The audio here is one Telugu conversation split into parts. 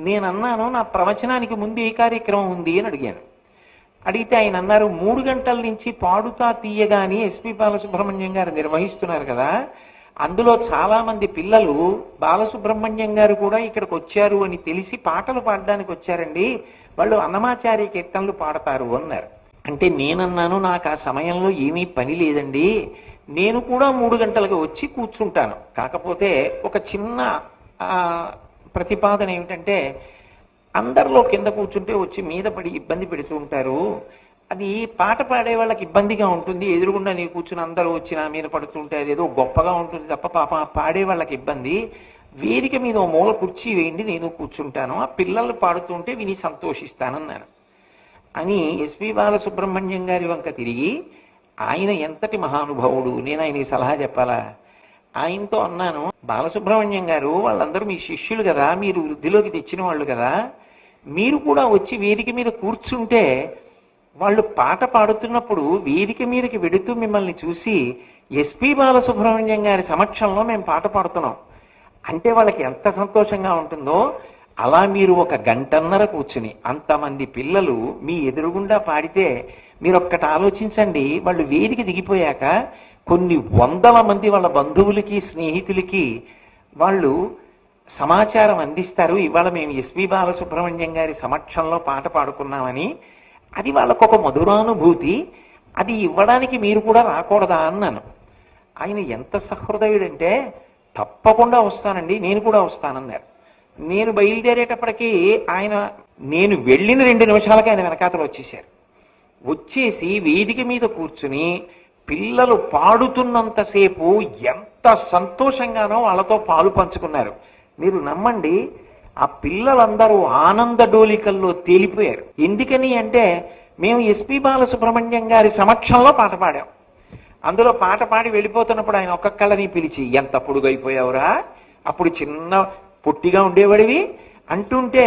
నేను అన్నాను నా ప్రవచనానికి ముందు ఏ కార్యక్రమం ఉంది అని అడిగాను. అడిగితే ఆయన అన్నారు మూడు గంటల నుంచి పాడుతా తీయగాని ఎస్పి బాలసుబ్రహ్మణ్యం గారు నిర్వహిస్తున్నారు కదా అందులో చాలా మంది పిల్లలు బాలసుబ్రహ్మణ్యం గారు కూడా ఇక్కడికి వచ్చారు అని తెలిసి పాటలు పాడడానికి వచ్చారండి వాళ్ళు అన్నమాచార్య కీర్తనలు పాడతారు అన్నారు. అంటే నేనన్నాను నాకు ఆ సమయంలో ఏమీ పని లేదండి నేను కూడా మూడు గంటలకు వచ్చి కూర్చుంటాను. కాకపోతే ఒక చిన్న ప్రతిపాదన ఏమిటంటే అందరిలో కింద కూర్చుంటే వచ్చి మీద పడి ఇబ్బంది పెడుతూ ఉంటారు. అది పాట పాడే వాళ్ళకి ఇబ్బందిగా ఉంటుంది. ఎదురుగుండా నీ కూర్చుని అందరూ వచ్చి నా మీద పడుతుంటే అది ఏదో గొప్పగా ఉంటుంది తప్ప పాప పాడే వాళ్ళకి ఇబ్బంది. వేదిక మీద ఓ మూల కుర్చీ వేయండి నేను కూర్చుంటాను. ఆ పిల్లలు పాడుతుంటే విని సంతోషిస్తానన్నాను అని ఎస్పి బాలసుబ్రహ్మణ్యం గారి వంక తిరిగి ఆయన ఎంతటి మహానుభావుడు నేను ఆయనకి సలహా చెప్పాలా? ఆయనతో అన్నాను బాలసుబ్రహ్మణ్యం గారు వాళ్ళందరూ మీ శిష్యులు కదా మీరు వృద్ధిలోకి తెచ్చిన వాళ్ళు కదా మీరు కూడా వచ్చి వేదిక మీద కూర్చుంటే వాళ్ళు పాట పాడుతున్నప్పుడు వేదిక మీదకి వెడుతూ మిమ్మల్ని చూసి ఎస్పి బాలసుబ్రహ్మణ్యం గారి సమక్షంలో మేము పాట పాడుతున్నాం. అంటే వాళ్ళకి ఎంత సంతోషంగా ఉంటుందో అలా మీరు ఒక గంటన్నర కూర్చుని అంతమంది పిల్లలు మీ ఎదురుగుండా పాడితే మీరు ఒక్కటి ఆలోచించండి వాళ్ళు వేదిక దిగిపోయాక కొన్ని వందల మంది వాళ్ళ బంధువులకి స్నేహితులకి వాళ్ళు సమాచారం అందిస్తారు. ఇవాళ మేము ఎస్పి బాలసుబ్రహ్మణ్యం గారి సమక్షంలో పాట పాడుకున్నామని. అది వాళ్ళకు ఒక మధురానుభూతి. అది ఇవ్వడానికి మీరు కూడా రాకూడదా అన్నాను. ఆయన ఎంత సహృదయుడంటే తప్పకుండా వస్తానండి నేను కూడా వస్తానన్నారు. నేను బయలుదేరేటప్పటికీ ఆయన నేను వెళ్ళిన రెండు నిమిషాలకి ఆయన వెనకాతలు వచ్చేసారు వచ్చేసి వేదిక మీద కూర్చుని పిల్లలు పాడుతున్నంతసేపు ఎంత సంతోషంగానో వాళ్ళతో పాలు పంచుకున్నారు. మీరు నమ్మండి ఆ పిల్లలందరూ ఆనంద డోలికల్లో తేలిపోయారు. ఎందుకని అంటే మేము ఎస్పి బాలసుబ్రహ్మణ్యం గారి సమక్షంలో పాట పాడాం. అందులో పాట పాడి వెళ్ళిపోతున్నప్పుడు ఆయన ఒక్కొక్కళ్ళని పిలిచి ఎంత పొడుగైపోయావురా? అప్పుడు చిన్న పొట్టిగా ఉండేవాడివి అంటుంటే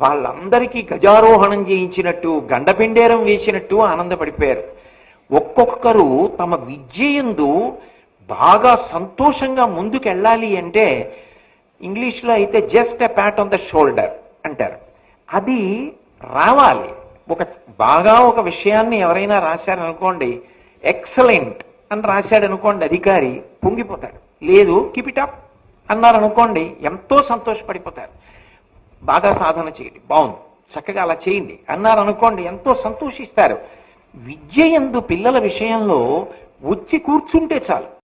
వాళ్ళందరికీ గజారోహణం చేయించినట్టు గండపిండేరం వేసినట్టు ఆనందపడిపోయారు. ఒక్కొక్కరు తమ విద్యయందు బాగా సంతోషంగా ముందుకెళ్ళాలి అంటే ఇంగ్లీష్లో అయితే just a pat on the shoulder అంటారు. అది రావాలి. ఒక బాగా ఒక విషయాన్ని ఎవరైనా రాశారనుకోండి ఎక్సలెంట్ అని రాశాడు అనుకోండి అధికారి పొంగిపోతాడు. లేదు కిపిట్ అప్ అనుకోండి ఎంతో సంతోషపడిపోతారు. బాగా సాధన చేయండి బాగుంది చక్కగా అలా చేయండి అన్నారు అనుకోండి ఎంతో సంతోషిస్తారు. విద్య ఎందు పిల్లల విషయంలో వచ్చి కూర్చుంటే చాలు.